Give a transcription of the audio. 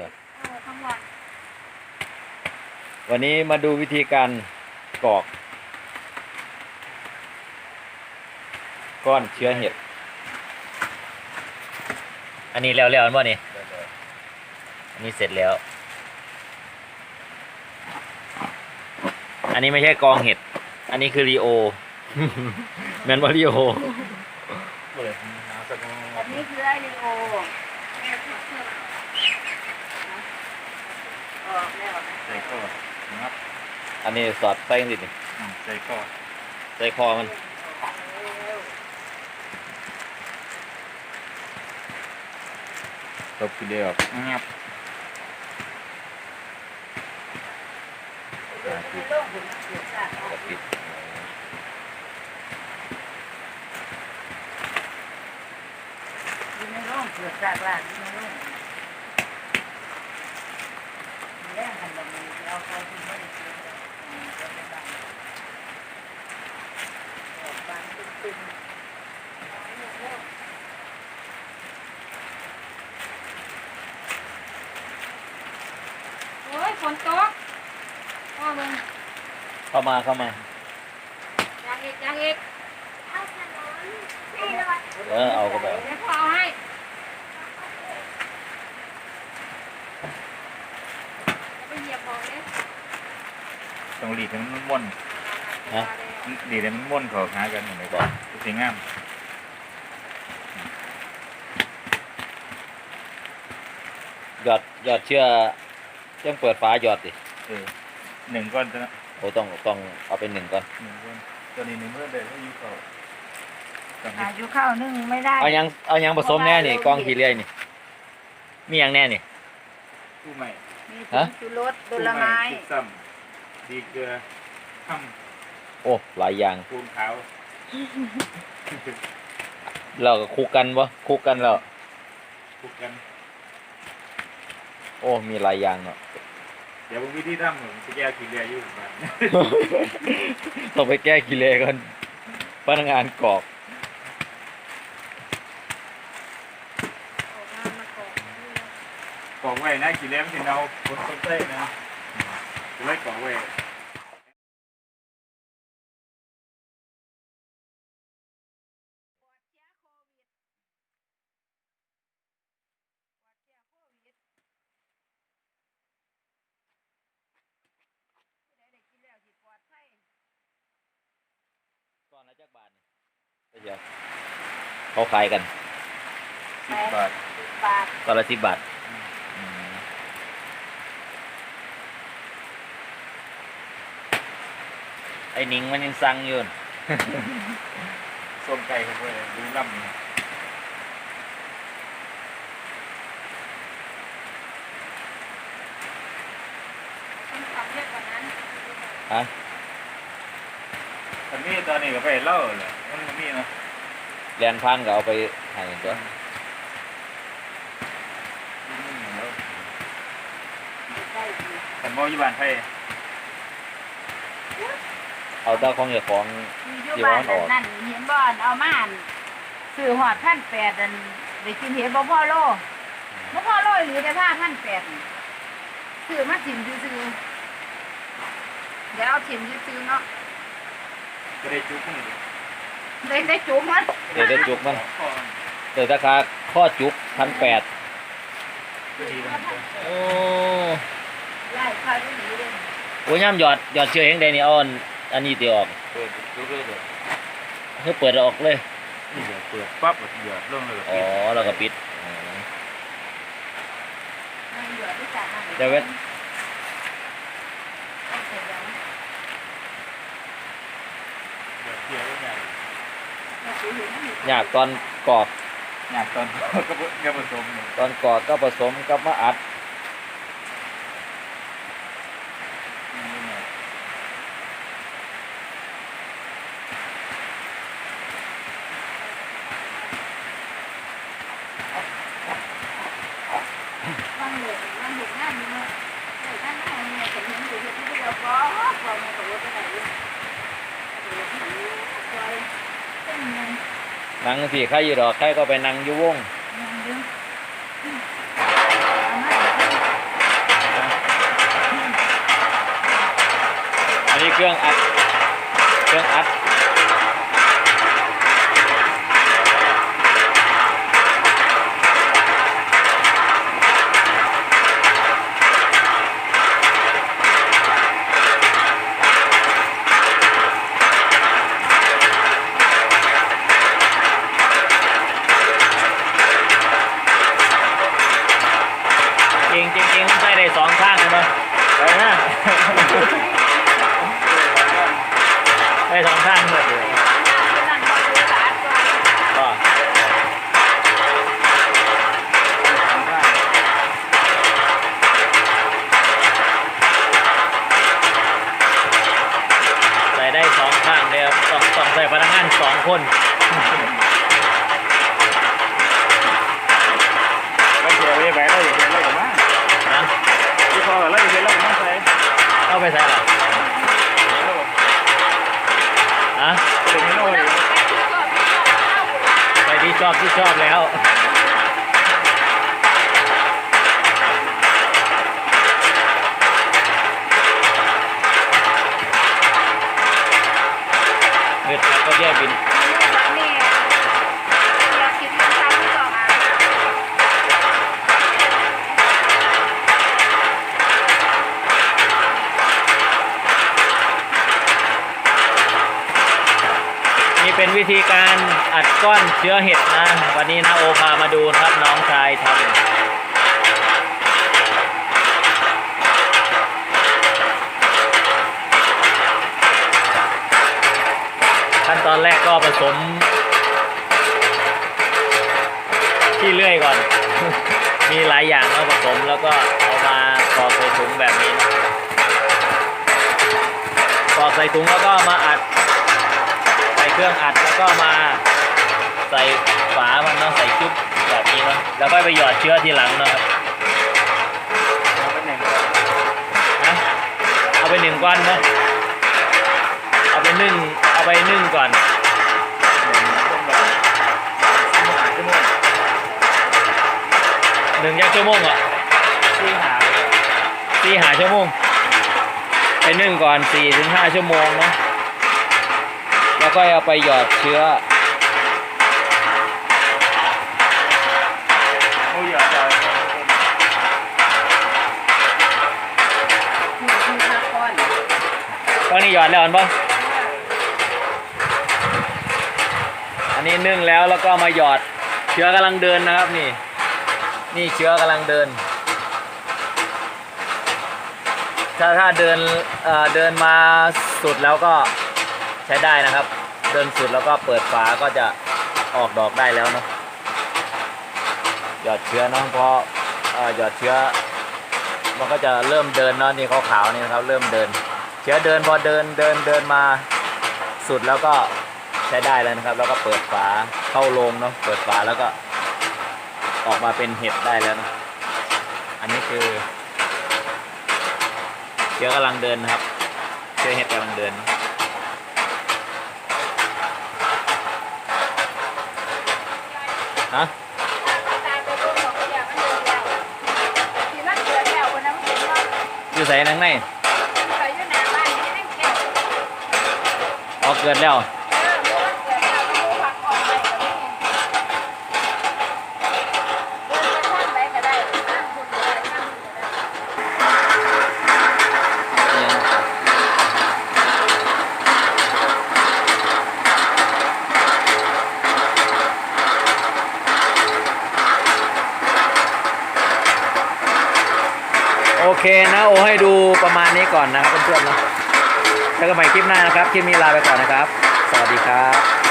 ลยวันวันนี้มาดูวิธีการกรอก ก้อนเชื้อเห็ดอันนี้แล้วๆอันว่านี่อันนี้เสร็จแล้ว อันนี้ไม่ใช่กองเห็ด อันนี้คือรีโอ แมนว่ารีโอ แบบนี้คือไอรีโอ ก้อนนะครับอันนี้สอดใส่กันดินี่อืมใส่ก้อนใส่คอมันตบทีเดียวงับในโลกหุ่นเกิดจากแล้วก็ปิดอยู่ในโลกเกิดจากหลานอยู่ใน โอ้ยฝนตกพ่อมึงเข้ามาเข้ามา ยังอีกยังอีก เอาขนมให้รถ เออเอาก็แบบเดี๋ยวพ่อเอาให้ ไปเหยียบบอกเลย ต้องหลีดให้มันม่วนหลีดให้มันม่วนเขาหากันเห็นไหมบอกสวยงามหยอดหยอดเชื่อต้องเปิดฝาหยอดดิเออหนึ่งก้อนจะโอ้ต้องต้องเอาไปหนึ่งก่อนหนึ่งก้อนตัวนี้หนึ่งเมื่อเดือนให้ยูเขาต้องอายุเข้านึ่งไม่ได้ เอายังเอายังผสมแน่นี่กล้องขี้เลื่อยนี่มียังแน่นี่ผู้ใหม่ มีฮะชูรสผลไม้ผู้ใหซ้ำดีเกลือข้ามโอ้หลายอย่างปูนขาวเราก็คุกกันวะคุกกันแล้วคลุกกัน โอ้มีหลายอย่างเนาะ เดี๋ยวผมวิธีทำผมจะแก้ขี้เลียอยู่บ้านต้องไปแก้กิเลสกันพนักงานกรอก กรอกไว้นะขี้เลียมันจะเอาคนต้นเต้นะไว้กรอกไว้ก้อนละจักบาทเดี๋ยวเขาขายกันสิบบาทบาทก้อนละสิบบาทอืมไอ้หนิงมันยังสั่งอยู่น่ะส้มไก่ครับเว้ยดูล่ำต้องทำเยอะกว่านั้นฮะตอนนี้ตอนนี้ก็ไปเล่าเลยมันบ่มีเนาะแลนพันก็เอาไปให้ตัวได้ดีขันบ่อยู่บ้านไผ เอาเจ้าของเจ้าของมีอยู่บ้านนั่นนั่นเห็นบ่อนเอามาอั่นซื้อหอดพันแปดอันไปกินเห็นบ่พ่อโลบ่พ่อโลหรือแต่ผ้าพันแปดซื้อมาถิ่มซื้อๆเดี๋ยวเอาถิ่มซื้อๆเนาะก็ได้จุกนี่ดิได้ได้จุกมันเดี๋ยวได้จุกมันข้อเดี๋ยวราคาข้อจุกพันแปดก็ดีแล้วโอ้ไล่ค่าที่หนีเลยโหย่ำหยอดหยอดเชื่อเฮงได้นี่เอาอัน อันนี้ตีออกเปิดจุกเลยเด้อให้เปิดออกเลย นี่เดี๋ยวเปิดปั๊บแล้วหยอดลงเลยอ๋อแล้วก็ปิดอ๋อมันเหลือที่จ่ายมาเดี๋ยวเว้ยเอาเสร็จแล้วเดี๋ยวเที่ยวไงเอาไปเห็นมันอยู่อยากตอนกรอกอยากตอนก็บ่ก็ผสมเนี่ยตอนกรอกก็ผสมกับมะอัด มันเหลือมันเหลือหน้าอยู่เนาะเหลือหน้าหน้าเนี่ยแต่เห็นอยู่ที่เดียวก็พอมาตัวไปไหนอยู่ตัวที่คอยเป็นนั่งสิใครอยู่ดอกใครก็ไปนั่งอยู่วงยันนี้เครื่องอัด เครื่องอัด จริงจริงจริงมันใช้ได้สองข้างเลยมั้ย ไปนะ ได้ สองข้างหมดเลยนั่นก็คือสาดก่อนก็ใส่ได้สองข้างเลยครับต้องต้องใส่พนักงานสองคนก็เสียไปไปแล้วอย่างเงี้ยแล้วก็มานะที่พอแล้วอย่างเงี้ยแล้วก็มาใส่เอาไปใส่หรออะ เป็นเมนูเลย ไปที่ ชอบที่ชอบแล้วเด็ดแล้วก็แยกบินอยากกินน้ำตาลก่อนอะ นี่เป็น วิธีการอัดก้อนเชื้อเห็ดนะ วันนี้นะโอพามาดูนะครับน้องชายทำขั้นตอนแรกก็ผสมที่เลื่อยก่อน มีหลายอย่างแล้วผสมแล้วก็เอามากรอกใส่ถุงแบบนี้นะกรอกใส่ถุงแล้วก็มาอัด เครื่องอัดแล้วก็มาใส่ฝามันเนาะใส่คลิปแบบนี้เนาะแล้วก็ไปหยอดเชื้อทีหลังเนาะครับเป็นหนึ่งนะเอาไปหนึ่งก้อนเนาะเอาไปนึ่งเอาไปนึ่งก่อนชั่วโมงหนึ่งยักชั่วโมงอะที่หาสี่หาชั่วโมงไปนึ่งก่อนสี่ถึงห้าชั่วโมงเนาะ แล้วก็เอาไปหยอดเชื้อโอ้ยอย่าคือคือทาก่อนตอนนี้หยอดแล้วอันปะอันนี้นึ่งแล้วแล้วก็มาหยอดเชื้อกำลังเดินนะครับนี่ นี่เชื้อกำลังเดิน ถ้าถ้าเดินเเดินมาสุดแล้วก็ใช้ได้นะครับ เดินสุดแล้วก็เปิดฝาก็จะออกดอกได้แล้วเนาะหยอดเชื้อเนาะเพราะเอ่อหยอดเชื้อ มันก็จะเริ่มเดินเนาะนี่ขาวๆนี่นะครับ เริ่มเดิน เชื้อเดินพอเดินเดินเดินมาสุดแล้วก็ใช้ได้แล้วนะครับ แล้วก็เปิดฝาเข้าโรงเนาะเปิดฝาแล้วก็ออกมาเป็นเห็ดได้แล้วนะอันนี้คือเชื้อกำลังเดินนะครับ เชื้อเห็ดกำลังเดินฮะ ตายไปโดนของเสียมันเดือดแล้วที่มันเดือดแล้วคนนั้นมันเห็น ว่าอยู่ใส่นังในใส่อยู่หน้าบ้านนี่นั่งแค่เอออกเกิดแล้ว อเพราะว่าเดือดแล้วก็รู้ผักออกไปก็ไม่เห็นเดินไปทางไหนก็ได้ทางคุณก็ได้ทางคุณก็ได้ โอเคนะโอให้ดูประมาณนี้ก่อนนะครับเพื่อนๆนะแล้วก็ใหม่คลิปหน้านะครับคลิปนี้ลาไปก่อนนะครับ สวัสดีครับ